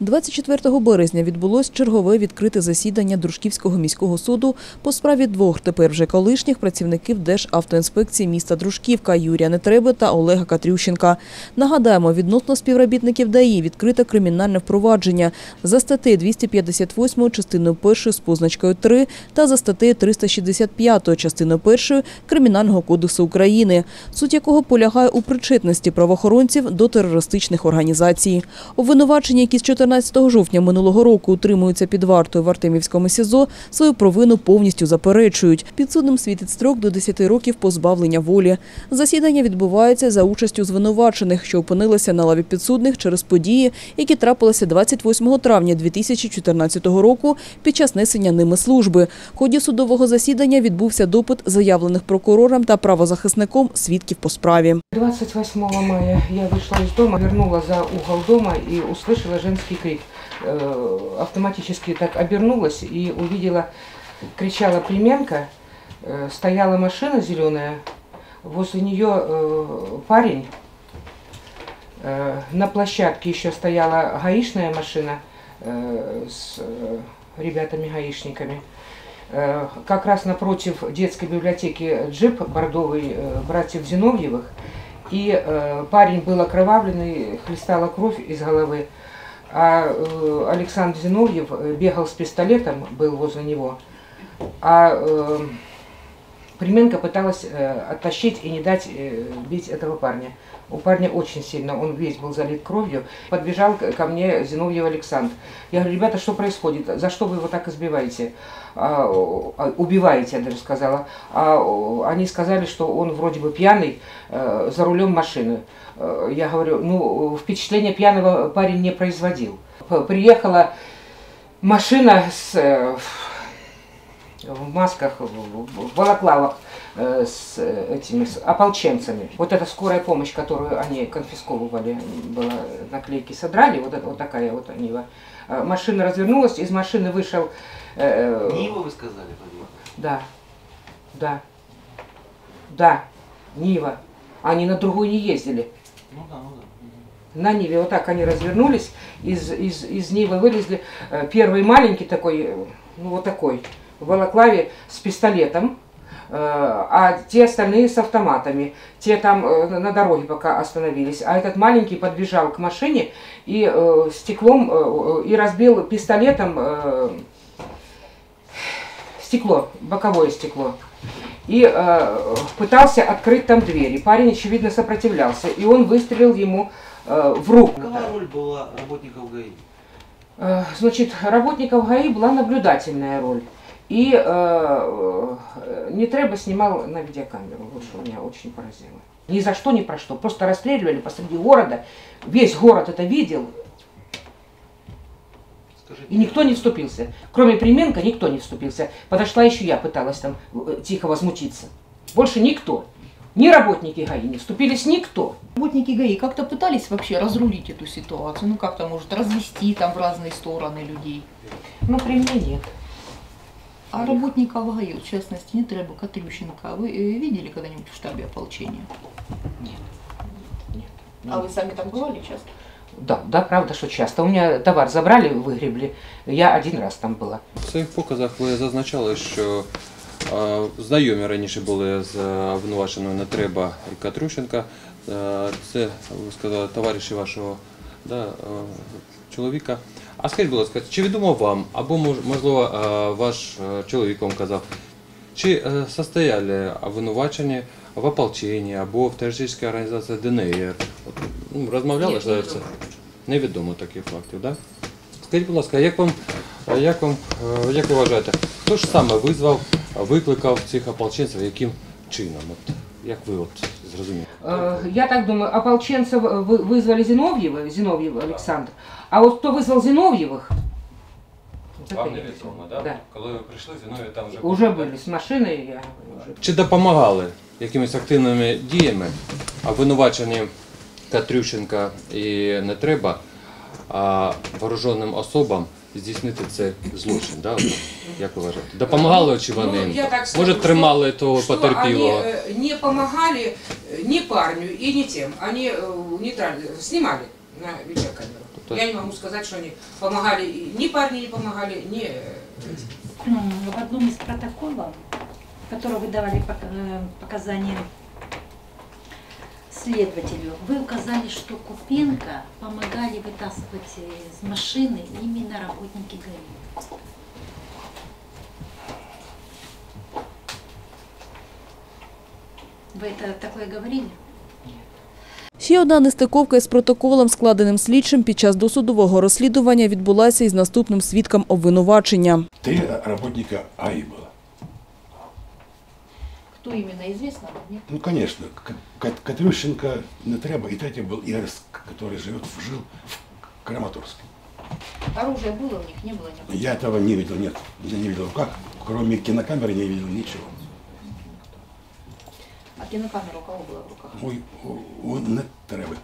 24 березня відбулось чергове відкрите засідання Дружківського міського суду по справі двох тепер вже колишніх працівників Державтоінспекції міста Дружківка Юрія Нетреби та Олега Катрющенка. Нагадаємо, відносно співробітників ДАІ відкрите кримінальне впровадження за статтею 258 частиною 1 з позначкою 3 та за статтею 365 частиною 1 Кримінального кодексу України, суть якого полягає у причетності правоохоронців до терористичних організацій. Обвинувачені, які з 14 жовтня минулого року утримуються під вартою в Артемівському СІЗО, свою провину повністю заперечують. Підсудним світить строк до 10 років позбавлення волі. Засідання відбувається за участю звинувачених, що опинилися на лаві підсудних через події, які трапилися 28 травня 2014 року під час несення ними служби. В ході судового засідання відбувся допит заявлених прокурором та правозахисником свідків по справі. 28 мая я вышла из дома, вернула за угол дома и услышала женский крик. Э, Автоматически так обернулась и увидела, кричала Применко, э, стояла машина зеленая, возле нее э, парень, Э, на площадке еще стояла гаишная машина с ребятами-гаишниками. Как раз напротив детской библиотеки джип бордовый братьев Зиновьевых. И э, парень был окровавленный, хлестала кровь из головы. А э, Александр Зиновьев э, бегал с пистолетом, был возле него. А Применко пыталась э, оттащить и не дать э, бить этого парня. У парня очень сильно, он весь был залит кровью. Подбежал ко мне Зиновьев Александр. Я говорю, ребята, что происходит? За что вы его так избиваете? А, убиваете, я даже сказала. А они сказали, что он вроде бы пьяный э, за рулем машины. Э, я говорю, ну, впечатление пьяного парень не производил. Приехала машина с, э, в масках, в, балаклавах э, с э, этими с ополченцами. Вот эта скорая помощь, которую они конфисковывали, была наклейки содрали, вот это вот такая вот Нива. Э, Машина развернулась, из машины вышел. э, Нива вы сказали, Владимир? Да, да, да, Нива. Они на другую не ездили. Ну да, ну да. На Ниве вот так они развернулись, из, из, из Нивы вылезли. Э, Первый маленький такой, э, ну вот такой, в балаклаве с пистолетом, э, а те остальные с автоматами. Те там э, на- дороге пока остановились. А этот маленький подбежал к машине и э, стеклом, э, и разбил пистолетом э, стекло, боковое стекло. И э, пытался открыть там дверь. И парень, очевидно, сопротивлялся. И он выстрелил ему э, в руку. Какая роль была работников ГАИ? Э, Значит, работников ГАИ была наблюдательная роль. И э, э, не треба снимал на видеокамеру, вот что меня очень поразило. Ни за что, ни про что. Просто расстреливали посреди города. Весь город это видел, Скажите, и никто не вступился. Кроме Применко никто не вступился. Подошла еще я, пыталась там э, тихо возмутиться. Больше никто. Ни работники ГАИ не вступились, никто. Работники ГАИ как-то пытались вообще разрулить эту ситуацию, ну как-то может развести там в разные стороны людей. Ну, при мне нет. А работников ГАИ, вот, в частности, не треба Катрющенко, вы э, видели когда-нибудь в штабе ополчения? Нет. А вы сами там бывали часто? Да, да, правда, что часто. У меня товар забрали, выгребли. Я один раз там была. В своїх показах ви зазначали, що е, знайомі раніше були з е, обвинуваченою не треба і Катрющенка. Е, це ви сказали товариші вашого да, е, чоловіка. А скажіть, будь ласка, чи відомо вам, або мож- можливо е, ваш е, чоловік вам казав, чи е, состояли обвинувачені в ополченні або в терористичній організації ДНР? От, ну, розмовляли Ні, ж за це? Невідомо таких фактів, так? Да? Скажіть, будь ласка, як вам, як вам, е, як ви вважаєте, хто ж саме визвав, викликав цих ополченців, яким чином? От, як ви от зрозуміли? Э, Я так думаю, ополченцев э, вы- вызвали Зиновьева, Зиновьев Александр. А вот кто вызвал Зиновьевых? вот это я не знаю. Да. Коли ви прийшли, Зінові там вже Уже были с машиной, я уже Чи допомагали якимись активними діями обвинувачені Катрющенка і не треба а, вооруженим особам здійснити цей злочин? Да? Як ви вважаєте? Допомагали чи вони? Ну, їм? я так скажу, Може, що- тримали того что потерпілого? они э, не помогали э, ни парню и ни тем. Они э, нейтрально снимали на видеокамеру. Так. Я не могу сказать, что они помогали, ни парни не помогали, ни... э, М, В одном из протоколов, в котором вы давали э, показания следователю, вы указали, что Купенко помогали вытаскивать из машины именно работники ГАИ. Вы это такое говорили? Ще одна нестиковка із протоколом, складеним слідчим під час досудового розслідування, відбулася із наступним свідком обвинувачення. Три работника АИ было. Кто именно, известно вам, нет? Ну, конечно, К- Кат- Катрющенко не треба, и третий был Игорь, С- который живет, жил в Краматорске. Оружие было у них, не было никакого? Я этого не видел, нет, я не видел. Как? Кроме кинокамеры не видел ничего. А кинокамера у кого была в руках? Ой, у- у не треба.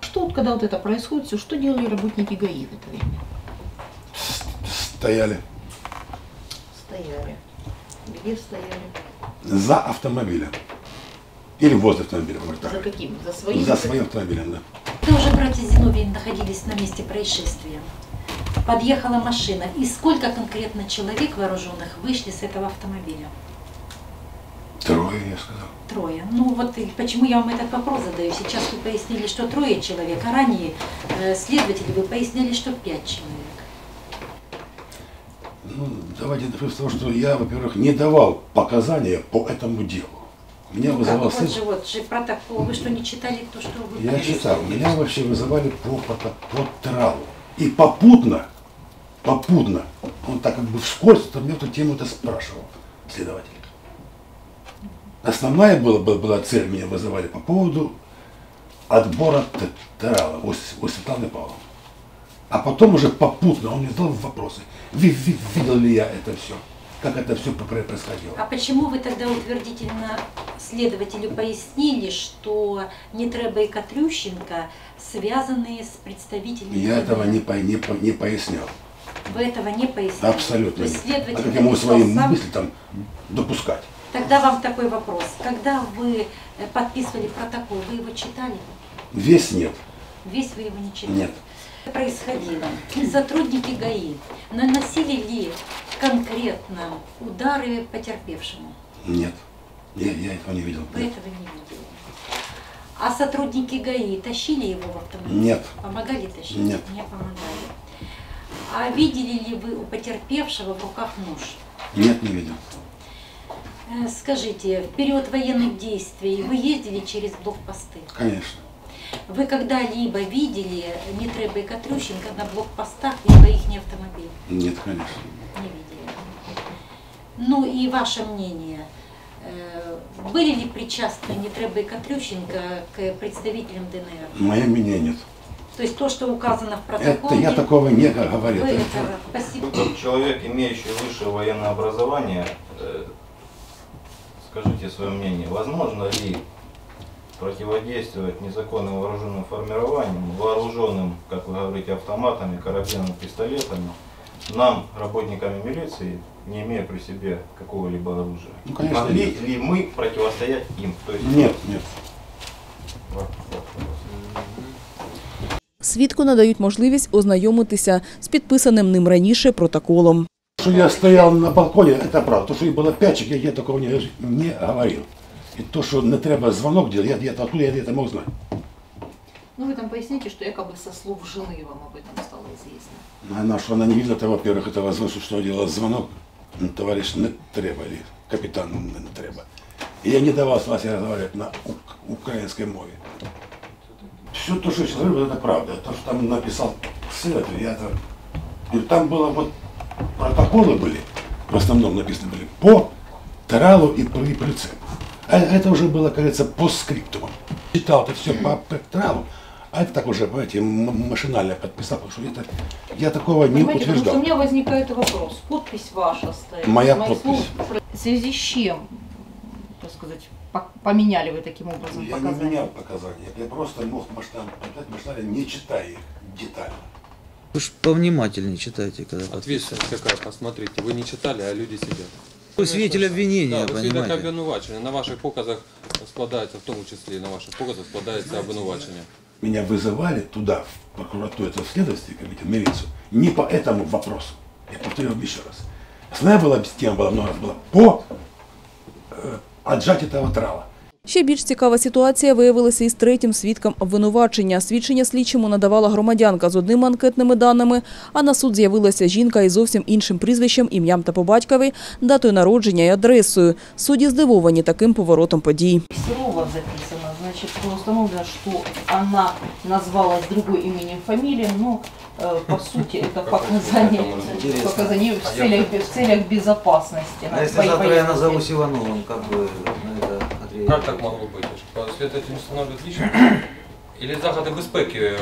Что вот когда вот это происходит, все, что делали работники ГАИ в это время? Стояли Стояли. Где стояли? за автомобилем. Или возле автомобиля, вот За каким? За своим? За своим автомобилем, да. Когда уже братья Зиновьевы находились на месте происшествия, подъехала машина, и сколько конкретно человек вооруженных вышли с этого автомобиля? Трое, я сказал. Трое. Ну вот и почему я вам этот вопрос задаю. Сейчас вы пояснили, что трое человек, а ранее э, следователи вы пояснили, что пять человек. Ну, давайте начнем с того, что я, во-первых, не давал показания по этому делу. Меня Ну как, вызывал вот сын. же, вот же протокол. Вы что, не читали то, что вы Я читал, меня вообще вызывали по, по, по тралу. И попутно, попутно, он так как бы вскользь, то мне эту тему это спрашивал следователь. Основная была, была, была цель, меня вызывали по поводу отбора т- трала у, Светланы Павловны. А потом уже попутно он мне задал вопросы. Ви- ви- видел ли я это все? Как это все происходило? А почему вы тогда утвердительно следователю пояснили, что Нетреба и Катрющенко связаны с представителями... Я этого не, по- не, по- не пояснял. Вы этого не пояснили? Абсолютно есть. А как я могу свои сам? мысли там допускать? Тогда вам такой вопрос. Когда вы э, подписывали протокол, вы его читали? Весь нет. Весь вы его не читали? Нет. Происходило. Сотрудники ГАИ наносили ли конкретно удары потерпевшему? Нет. Я, я этого не видел. Вы этого не видели. А сотрудники ГАИ тащили его в автомобиль? Нет. Помогали тащить? Нет. Не помогали. А видели ли вы у потерпевшего в руках нож? Нет, не видел. Э, Скажите, в период военных действий вы ездили через блокпосты? Конечно. Вы когда-либо видели Нетреба и Катрющенко на блокпостах, либо их автомобиль? Нет, конечно. Не видели. Ну и ваше мнение. э, Были ли причастны Нетреба и Катрющенко к представителям ДНР? Мое мнение нет. То есть то, что указано в Это протоколе... я такого не говорил. Вы Это- это... Спасибо. Человек, имеющий высшее военное образование, э, скажите свое мнение, возможно ли противодействовать незаконным вооруженным формированиям, вооруженным, как вы говорите, автоматами, карабинами, пистолетами, нам, работниками милиции, не имея при себе какого-либо оружия? Ну, конечно, Могли нет. ли мы противостоять им? То есть, Нет, нет. Вот, вот, вот. Свідку надають можливість ознайомитися з підписаним ним раніше протоколом. Что я стоял на балконе, это правда. То, что их было пять человек, я, я такого не, не говорил. И то, что не треба звонок делать, я, я, откуда я это мог знать? Ну вы там поясните, что якобы со слов жены вам об этом стало известно. Она, что она не видела, это, во-первых, этого звонка, что делал звонок. Ну, Товарищ не треба, или капитан не треба. И я не давал с я разговаривать на ук- украинской мове. Все то, что я сейчас говорю, это правда. То, что там написал следователь, я это... И там было вот протоколы были, в основном написаны были по Таралу и по прицепу. А это уже было, говорится, по скриптуму. Читал это все по, по Таралу, а это так уже, понимаете, машинально подписал, потому что это, я такого не Понимаете, потому что утверждал. у меня возникает вопрос. Подпись ваша стоит. Моя подпись. слов, В связи с чем, так сказать, по- поменяли вы таким образом Я не показания? менял показания, я просто мог подать машинально, не читая их детально. Вы ж повнимательнее читайте, когда Ответственность какая, посмотрите. Вы не читали, а люди сидят. Вы свидетель обвинения, Да, ви свідок понимаете? обвинувачення. На ваших показах складається, в тому числі на ваших показах складається обвинувачення. меня вызывали туда, в прокуратуру, это в следовательский комитет, в милицию, не по этому вопросу. Я повторю еще раз. Основная была тема была много раз была по э, отжать этого трала. Ще більш цікава ситуація виявилася із третім свідком обвинувачення. Свідчення слідчому надавала громадянка з одними анкетними даними, а на суд з'явилася жінка із зовсім іншим прізвищем, ім'ям та по батькові, датою народження і адресою. Судді здивовані таким поворотом подій. Серова записано, значит, было установлено, что она назвалась другой именем, фамилией, но э, по сути это показание, Интересно. показание в целях, в целях безопасности. А если По- завтра я пояснить. назовусь Ивановым, как Как так могло бути? Слідователь встановлює лічно? Или заходи безпеки е,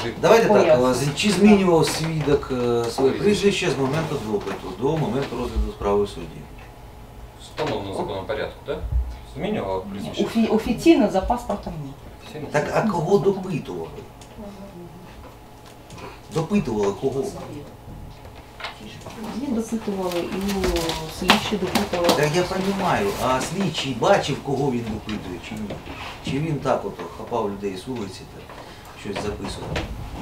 вжити? Давайте так, чи змінював свідок е, своє прізвище з моменту допиту до моменту розгляду справи в суді? Встановлено законом порядку, так? Змінював прізвище? Официально за паспортом нет. Всі Так, а кого допитували? Допитували кого? Її допитували, і слідчі допитували. Так я розумію, а слідчий бачив, кого він допитує чи ні? Чи він так от хапав людей з вулиці та щось записував,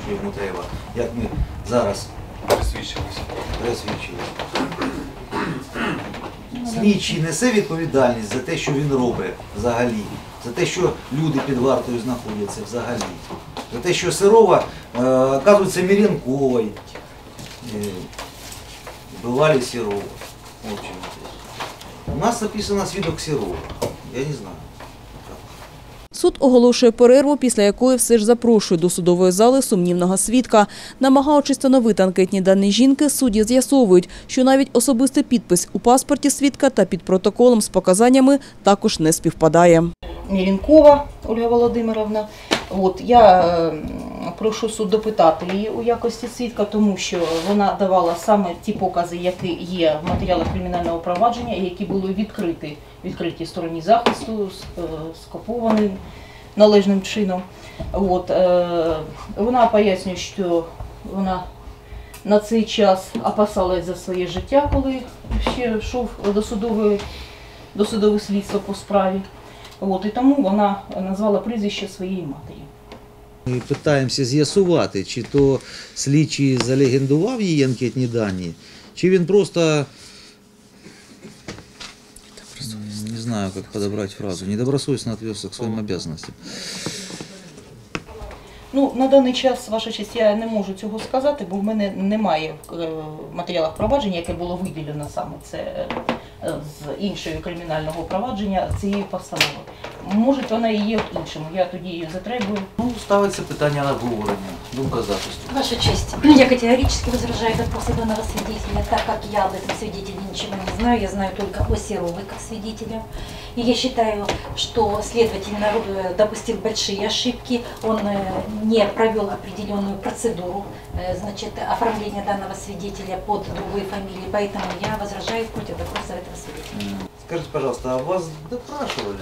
що йому треба, як ми зараз присвідчилися. присвідчили. Слідчий несе відповідальність за те, що він робить взагалі, за те, що люди під вартою знаходяться взагалі, за те, що Сирова, е, оказується, Мірянковою, е, вбивали Сирова. В общем, у нас записано свідок Сирова. Я не знаю. Суд оголошує перерву, після якої все ж запрошує до судової зали сумнівного свідка. Намагаючись встановити анкетні дані жінки, судді з'ясовують, що навіть особистий підпис у паспорті свідка та під протоколом з показаннями також не співпадає. Мірінкова Ольга Володимировна. От я е, прошу суд допитати її у якості свідка, тому що вона давала саме ті покази, які є в матеріалах кримінального провадження, і які були відкриті, відкриті стороні захисту, е, скоповані належним чином. От, е, вона пояснює, що вона на цей час опасалась за своє життя, коли ще йшов до судової до судове слідство по справі. От, і тому вона назвала прізвище своєї матері. Ми намагаємося з'ясувати, чи то слідчий залегендував її анкетні дані, чи він просто. Не знаю, как подобрать фразу. Недобросовестно отнесся к своим обязанностям. Ну, на даний час, ваша честь, я не можу цього сказати, бо в мене немає в е, матеріалах провадження, яке було виділено саме це е, е, з іншого кримінального провадження цієї постанови. Може, вона і є в іншому. Я тоді її затребую. Ну, ставиться питання на обговорення. Думка захисту. Ваша честь, я категорически возражаю допросы данного свидетеля, так как я об этом свидетеле ничего не знаю, я знаю только о Серовой как свидетеля. И я считаю, что следователь э, допустил большие ошибки, он э, не провел определенную процедуру э, значит, оформления данного свидетеля под другой фамилией, поэтому я возражаю против допроса этого свидетеля. Скажите, пожалуйста, а вас допрашивали?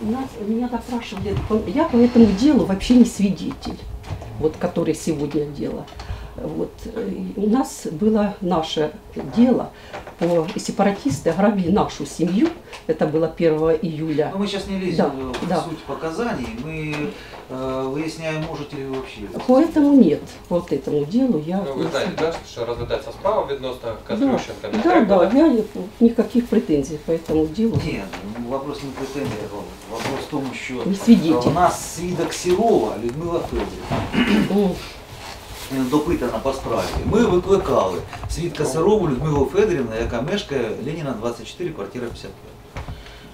Нас, меня допрашивали, я по этому делу вообще не свидетель, вот, который сегодня дело. Вот, э, у нас было наше дело, по, сепаратисты ограбили нашу семью, это было 1 июля. Ну, мы сейчас не лезем Да, в да. суть показаний, мы э, выясняем, можете ли вы вообще. По этому нет, по вот этому делу я... Ну, ви не знаєте, свидетель. да, що розглядається справа відносно Да, Катрющенка? Не да, треба, да, я не- никаких претензий по этому делу. Нет, ну, вопрос не претензия, вопрос в тому, що Не свидетель. у нас свідок Сірова Людмила Федорівна М, Допитана по справі. Ми викликали свідка Сирову Людмилу Федорівну, яка мешкає Леніна 24, квартира 55.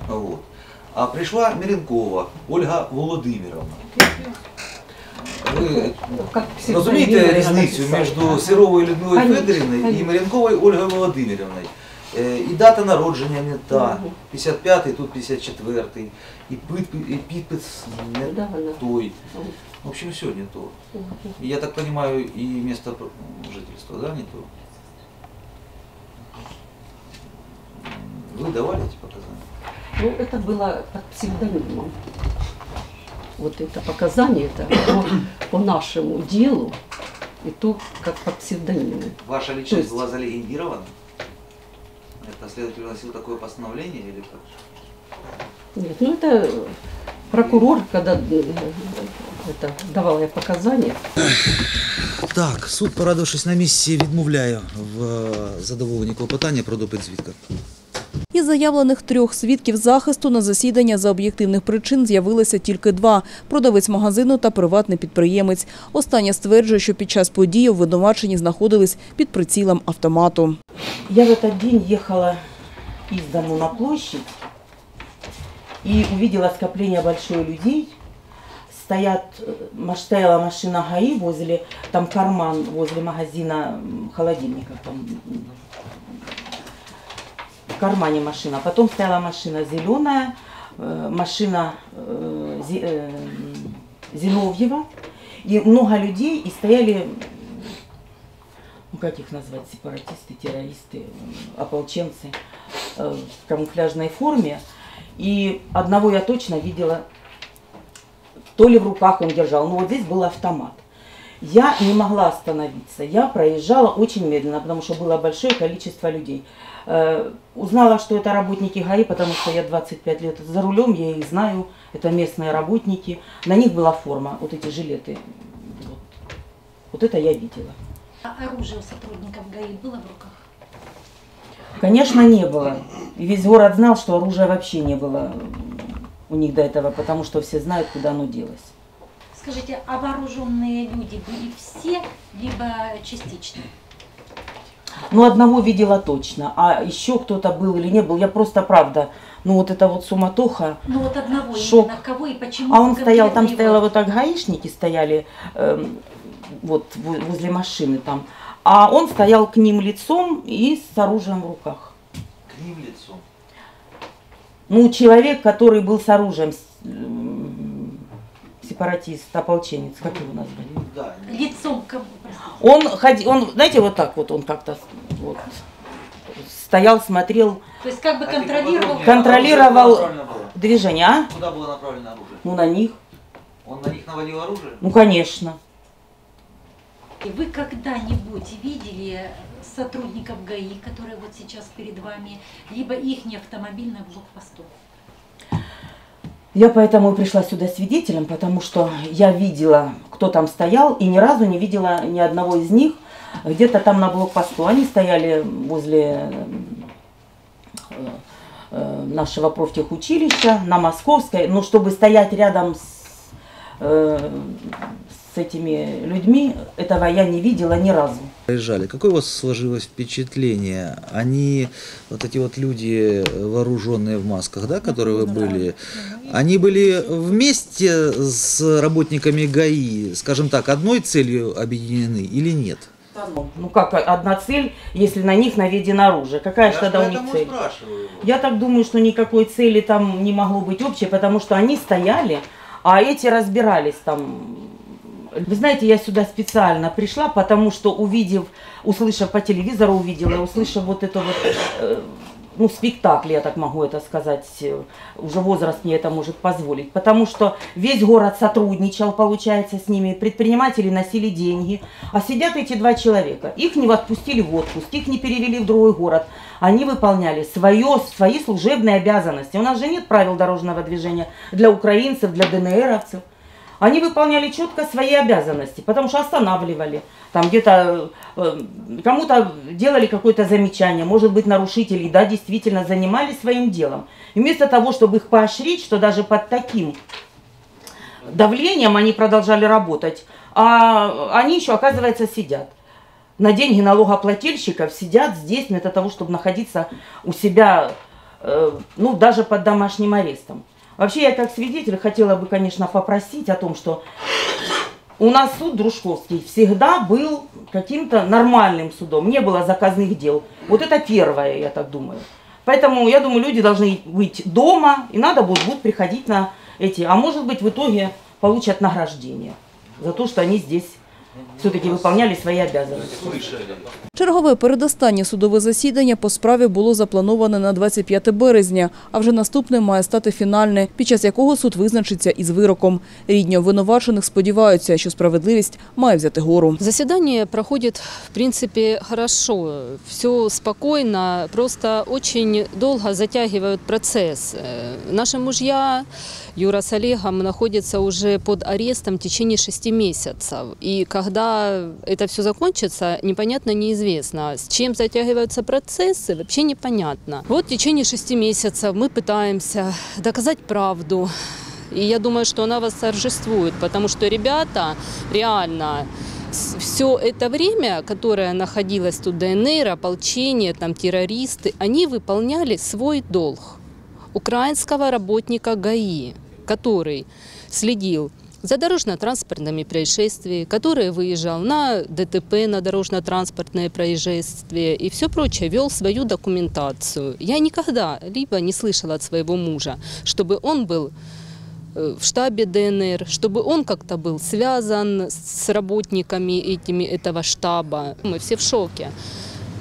Вот. А прийшла Міренкова Ольга Володимировна. Ви розумієте різницю між Сировою Людмилою Федорівною і. Міренковою Ольгою Володимирівною? Е, І дата народження не та, 55-й, тут 54-й, і підпис, не той. В общем, все не то. Я так понимаю, и место жительства, да, не то? Вы давали эти показания? Ну, это было под псевдонимом. Вот это показание, это по, по нашему делу, и то, как по псевдониму. Ваша личность есть- была залегендирована? Это следователь вносил такое постановление или как? Нет, ну это Прокурор, когда э, это, давала я показания, Так, суд, порадившись на місці, відмовляє в е, задоволенні клопотання про допит свідка. Із заявлених трьох свідків захисту на засідання за об'єктивних причин з'явилося тільки два – продавець магазину та приватний підприємець. Остання стверджує, що під час події обвинувачені знаходились під прицілом автомату. Я в этот день ехала из дому на площадь и увидела скопление большое людей. Стоят, э, стояла машина ГАИ возле, там карман возле магазина м, холодильников, там в кармане машина. Потом стояла машина зеленая, э, машина э, Зиновьева. И много людей, и стояли ну как их назвать, сепаратисты, террористы, ополченцы в камуфляжной форме. И одного я точно видела, то ли в руках он держал, но вот здесь был автомат. Я не могла остановиться, я проезжала очень медленно, потому что было большое количество людей. Э, Узнала, что это работники ГАИ, потому что я 25 лет за рулем, я их знаю, это местные работники. На них была форма, вот эти жилеты. Вот, вот это я видела. А оружие у сотрудников ГАИ было в руках? Конечно, не было. И весь город знал, что оружия вообще не было у них до этого, потому что все знают, куда оно делось. Скажите, а вооруженные люди были все, либо частично? Ну, одного видела точно, а еще кто-то был или не был, я просто правда, ну вот это вот суматоха. Ну вот одного Шок. именно кого и почему? А он стоял, там конкретно стояло его? вот так гаишники стояли, эм, вот во- возле машины там, а он стоял к ним лицом и с оружием в руках. К ним лицом. Ну, человек, который был с оружием, сепаратист, ополченец, как его да. Лицом? Он ходил, он, знаете, вот так вот он как-то вот, стоял, смотрел То есть как бы А контролировал... Контролировал- движение, а? Куда было направлено оружие? Ну, на них. Он на них навалил оружие? Ну, конечно. Вы когда-нибудь видели сотрудников ГАИ, которые вот сейчас перед вами, либо их автомобиль на блокпосту? Я поэтому и пришла сюда свидетелем, потому что я видела, кто там стоял, и ни разу не видела ни одного из них где-то там на блокпосту. Они стояли возле э, э, нашего профтехучилища на Московской, но чтобы стоять рядом с, э, с этими людьми, этого я не видела ни разу. Проезжали. Какое у вас сложилось впечатление? Они, вот эти вот люди, вооруженные в масках, да, которые вы были, они были вместе с работниками ГАИ, скажем так, одной целью объединены или нет? Ну как одна цель, если на них наведено оружие? Какая же тогда у них цель? спрашиваю. Я так думаю, что никакой цели там не могло быть общей, потому что они стояли, а эти разбирались там. Вы знаете, я сюда специально пришла, потому что увидев, услышав по телевизору, увидела, услышав вот это вот, э, ну, спектакль, я так могу это сказать, э, уже возраст мне это может позволить, потому что весь город сотрудничал, получается, с ними, предприниматели носили деньги, а сидят эти два человека, их не отпустили в отпуск, их не перевели в другой город, они выполняли свое, свои служебные обязанности. У нас же нет правил дорожного движения для украинцев, для ДНРовцев. Они выполняли четко свои обязанности, потому что останавливали, там где-то э, кому-то делали какое-то замечание, может быть, нарушители, да, действительно занимались своим делом. И вместо того, чтобы их поощрить, что даже под таким давлением они продолжали работать, а они еще, оказывается, сидят. На деньги налогоплательщиков сидят здесь вместо того, чтобы находиться у себя, э, ну, даже под домашним арестом. Вообще, я как свидетель хотела бы, конечно, попросить о том, что у нас суд Дружковский всегда был каким-то нормальным судом, не было заказных дел. Вот это первое, я так думаю. Поэтому, я думаю, люди должны быть дома, и надо будет, будут приходить на эти, а может быть, в итоге получат награждение за то, что они здесь все-таки выполняли свои обязанности. Чергове передостаннє судове засідання по справі було заплановане на 25 березня, а вже наступне має стати фінальне, під час якого суд визначиться із вироком. Рідні обвинувачених сподіваються, що справедливість має взяти гору. Заседание проходит, в принципе, хорошо, все спокойно, просто очень долго затягивают процесс. Э, Наши мужья, Юра с Олегом, находятся уже под арестом в течение шести месяцев. И когда это все закончится, непонятно, неизвестно. С чем затягиваются процессы, вообще непонятно. Вот в течение шести месяцев мы пытаемся доказать правду. И я думаю, что она восторжествует, потому что ребята реально все это время, которое находилось тут ДНР, ополчение, там террористы, они выполняли свой долг украинского работника ГАИ, который следил за дорожно-транспортными происшествиями, который выезжал на ДТП, на дорожно-транспортные происшествия и все прочее, вел свою документацию. Я никогда либо не слышала от своего мужа, чтобы он был э, в штабе ДНР, чтобы он как-то был связан с работниками этими, этого штаба. Мы все в шоке.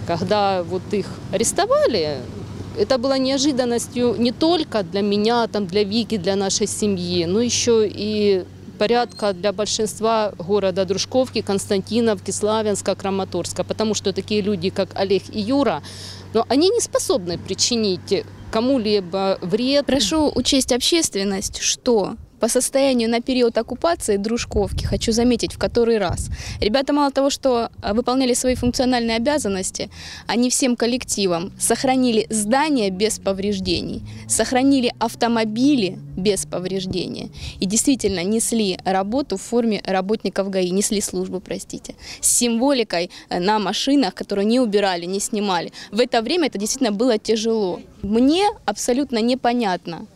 Когда вот их арестовали, это было неожиданностью не только для меня, там, для Вики, для нашей семьи, но еще и порядка для большинства города Дружковки, Константиновки, Славянска, Краматорска, потому что такие люди, как Олег и Юра, но они не способны причинить кому-либо вред. Прошу учесть общественность, что по состоянию на период оккупации Дружковки, хочу заметить в который раз, ребята мало того, что а, выполняли свои функциональные обязанности, они всем коллективом сохранили здания без повреждений, сохранили автомобили без повреждения и действительно несли работу в форме работников ГАИ, несли службу, простите, с символикой э, на машинах, которые не убирали, не снимали. В это время это действительно было тяжело. Мне абсолютно непонятно,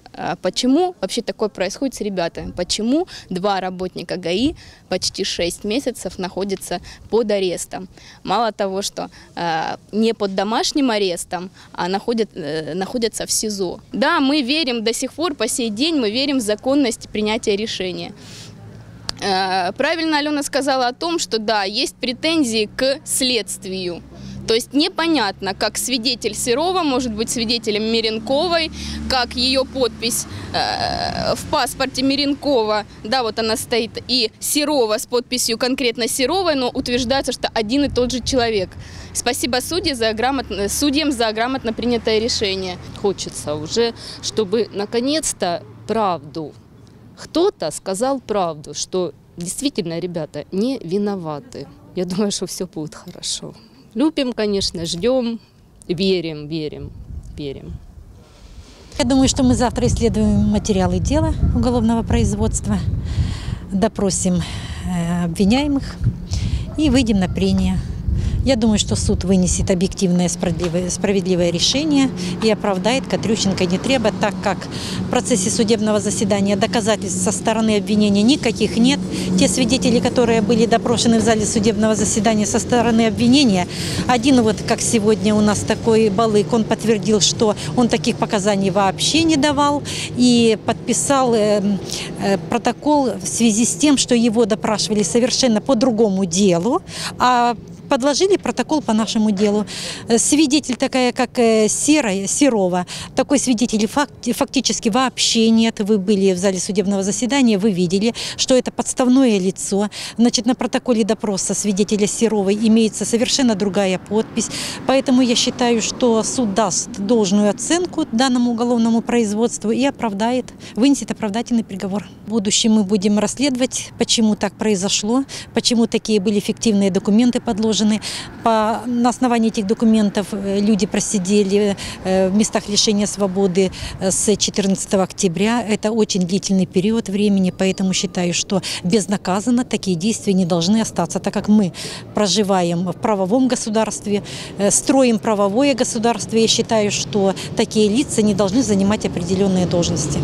Почему вообще такое происходит с ребятами? Почему два работника ГАИ почти 6 месяцев находятся под арестом? Мало того, что э, не под домашним арестом, а находят, э, находятся в СИЗО. Да, мы верим до сих пор, по сей день, мы верим в законность принятия решения. Э, Правильно Алена сказала о том, что да, есть претензии к следствию. То есть непонятно, как свидетель Серова может быть свидетелем Миренковой, как ее подпись э, в паспорте Миренкова, да, вот она стоит, и Серова с подписью конкретно Серовой, но утверждается, что один и тот же человек. Спасибо судьи за грамотно, судьям за грамотно принятое решение. Хочется уже, чтобы наконец-то правду, кто-то сказал правду, что действительно ребята не виноваты. Я думаю, что все будет хорошо. Любим, конечно, ждем, верим, верим, верим. Я думаю, что мы завтра исследуем материалы дела уголовного производства, допросим э, обвиняемых и выйдем на прения. Я думаю, что суд вынесет объективное справедливое, решение и оправдает Катрющенко не треба, так как в процессе судебного заседания доказательств со стороны обвинения никаких нет. Те свидетели, которые были допрошены в зале судебного заседания со стороны обвинения, один вот, как сегодня у нас такой балык, он подтвердил, что он таких показаний вообще не давал и подписал э, э, протокол в связи с тем, что его допрашивали совершенно по другому делу, а подложили протокол по нашему делу. Э, Свидетель такая, как э, Серая, Серова, такой свидетелей факти- фактически вообще нет. Вы были в зале судебного заседания, вы видели, что это подставное лицо. Значит, на протоколе допроса свидетеля Серовой имеется совершенно другая подпись. Поэтому я считаю, что суд даст должную оценку данному уголовному производству и оправдает, вынесет оправдательный приговор. В будущем мы будем расследовать, почему так произошло, почему такие были фиктивные документы подложены. По, на основании этих документов э, люди просидели э, в местах лишения свободы э, с 14 октября. Это очень длительный период времени, поэтому считаю, что безнаказанно такие действия не должны остаться, так как мы проживаем в правовом государстве, строим правовое государство. Я считаю, что такие лица не должны занимать определенные должности.